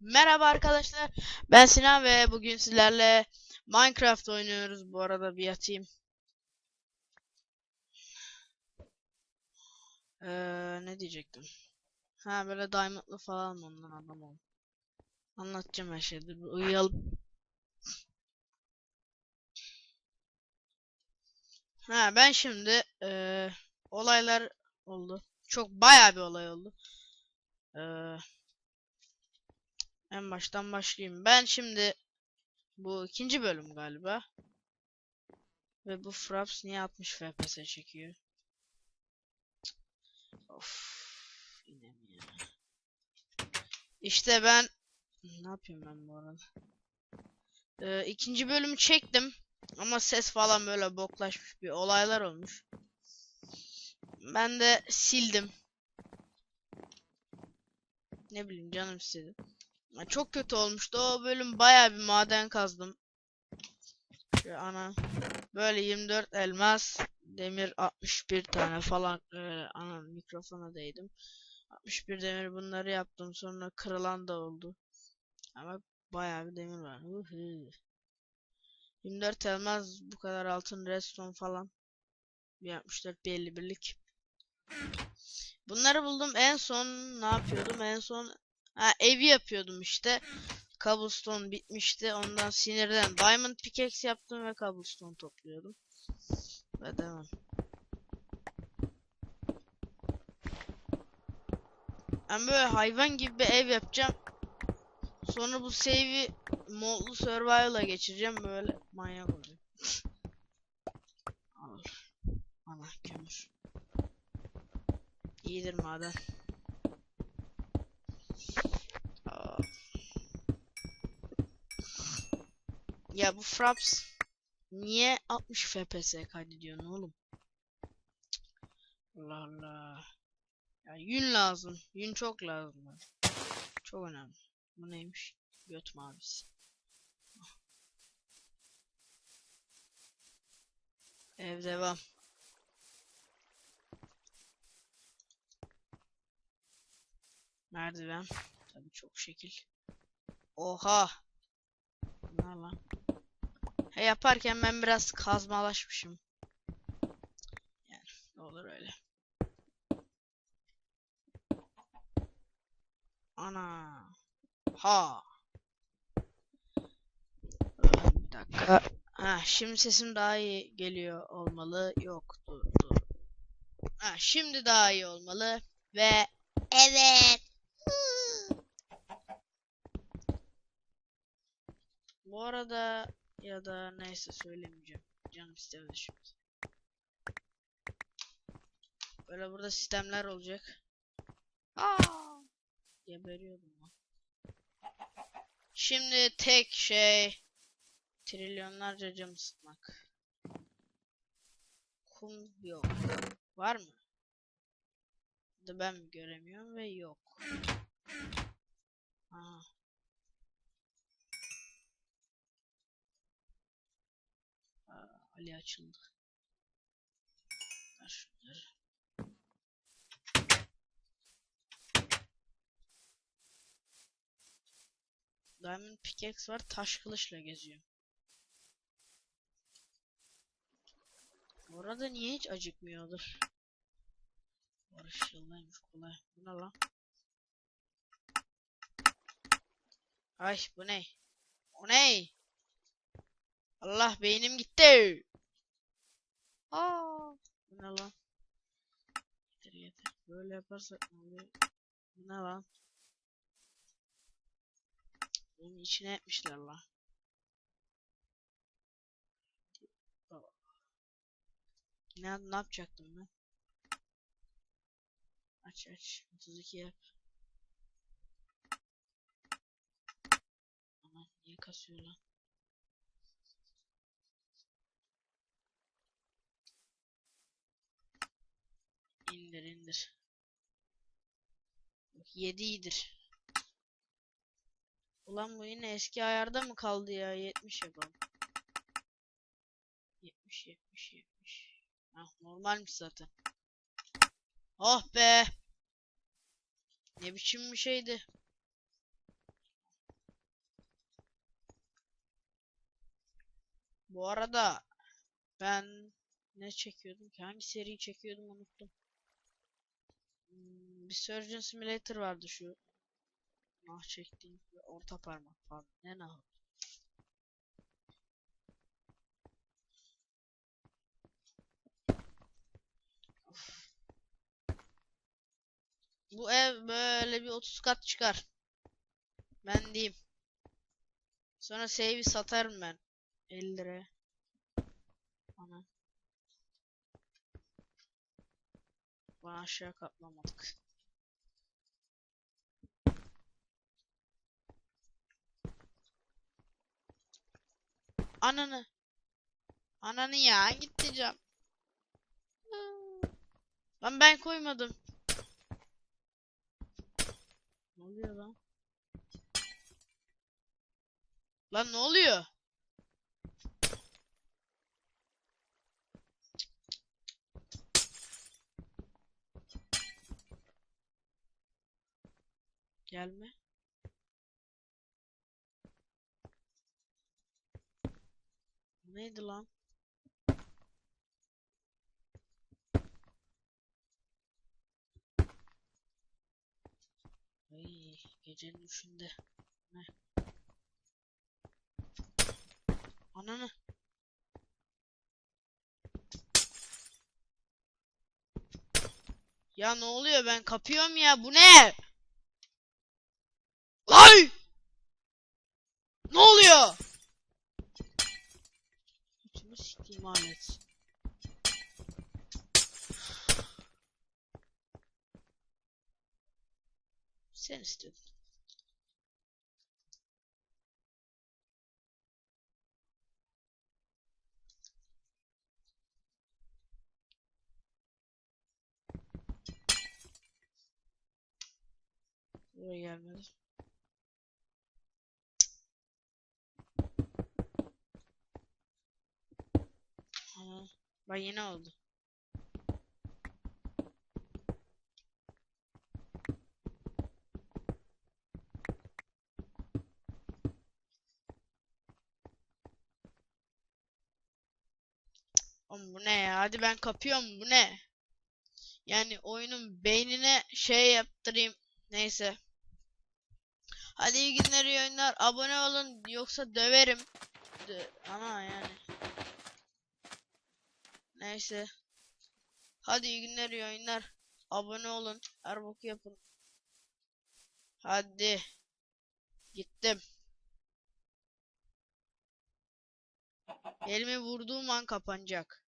Merhaba arkadaşlar. Ben Sinan ve bugün sizlerle Minecraft oynuyoruz. Bu arada bir yatayım. Ee, ne diyecektim? Ha böyle diamondlı falan mı ondan anlamadım. Anlatacağım her şeyi. Uyuyalım. Ha ben şimdi ee, olaylar oldu. Çok bayağı bir olay oldu. Ee, en baştan başlayayım. Ben şimdi bu ikinci bölüm galiba. Ve bu Fraps niye 60 FPS çekiyor? Of. Yine? İşte ben ne yapıyorum ben bu arada? Ee, ikinci bölümü çektim. Ama ses falan böyle boklaşmış bir olaylar olmuş. Ben de sildim. Ne bileyim canım istedi. Çok kötü olmuştu. O bölüm bayağı bir maden kazdım. Şöyle ana. Böyle 24 elmas, demir 61 tane falan. Öyle ana mikrofona değdim. 61 demir bunları yaptım. Sonra kırılan da oldu. Ama bayağı bir demir var. Uhu. 24 elmas, bu kadar altın redstone falan. Bir 64 bir 51'lik. Bunları buldum. En son ne yapıyordum? En son ha, evi yapıyordum işte. Cobblestone bitmişti. Ondan sinirden diamond pickaxe yaptım ve cobblestone topluyordum. Ve devam. Ben böyle hayvan gibi bir ev yapacağım. Sonra bu save'i modlu survival'a geçireceğim böyle manyak olacak. Al. Ana kömür. İyidir maden. Ya bu Fraps niye 60 FPS kaydediyorsun oğlum? Allah Allah. Ya yün lazım. Yün çok lazım. Çok önemli. Bu neymiş? Göt mavisi. Ev devam. Merdiven. Tabii çok şekil. Oha. Ne lan? He yaparken ben biraz kazmalaşmışım. Yani ne olur öyle. Ana. Ha. Bir dakika. Ha, şimdi sesim daha iyi geliyor olmalı. Yok, dur, dur. Ha, şimdi daha iyi olmalı ve evet. Bu arada ya da neyse söylemeyeceğim. Canım istemedi şimdi. Böyle burada sistemler olacak. Aa! Geberiyordum lan. Şimdi tek şey trilyonlarca cam sıkmak. Kum yok. Var mı? Da ben mi göremiyorum ve yok. Aa. Ali açıldı. Ver şunları. Diamond pickaxe var. Taş kılıçla geziyor. Orada niye hiç acıkmıyordur? Barış yıldaymış kolay. Bu ne lan? Ay bu ne? O ne? Allah beynim gitti. Aa, bu ne lan? Yeter yeter. Böyle yaparsak ne oluyor? Bu ne lan? Bunun içine etmişler lan. Ne, ne yapacaktım ben? Aç aç. 32 yap. Aman niye kasıyor lan? İndir indir. 7 iyidir. Ulan bu yine eski ayarda mı kaldı ya? 70 yapalım. 70 70 70. Ah normalmiş zaten. Oh be. Ne biçim bir şeydi. Bu arada ben ne çekiyordum ki? Hangi seriyi çekiyordum unuttum. Bir Surgeon Simulator vardı şu. Nah çektiğim orta parmak falan. Ne nah? Bu ev böyle bir 30 kat çıkar. Ben diyeyim. Sonra save'i satarım ben. 50 liraya. Ana. Bana aşağı katlamadık. Ananı. Ananı ya git diyeceğim. Lan ben koymadım. Ne oluyor lan? Lan ne oluyor? Gelme. Neydi lan? Ay, gecenin üçünde. Ne? Ananı. Ya ne oluyor ben kapıyorum ya bu ne? Lan! Ne oluyor? Bütünü sikeyim Ahmet. Sen. Buraya gelmedi. Bak yine oldu. Oğlum bu ne ya? Hadi ben kapıyorum bu ne? Yani oyunun beynine şey yaptırayım. Neyse. Hadi iyi günler iyi oyunlar. Abone olun yoksa döverim. Dö Ana yani. Neyse. Hadi iyi günler iyi oyunlar. Abone olun. Her yapın. Hadi. Gittim. Elimi vurduğum an kapanacak.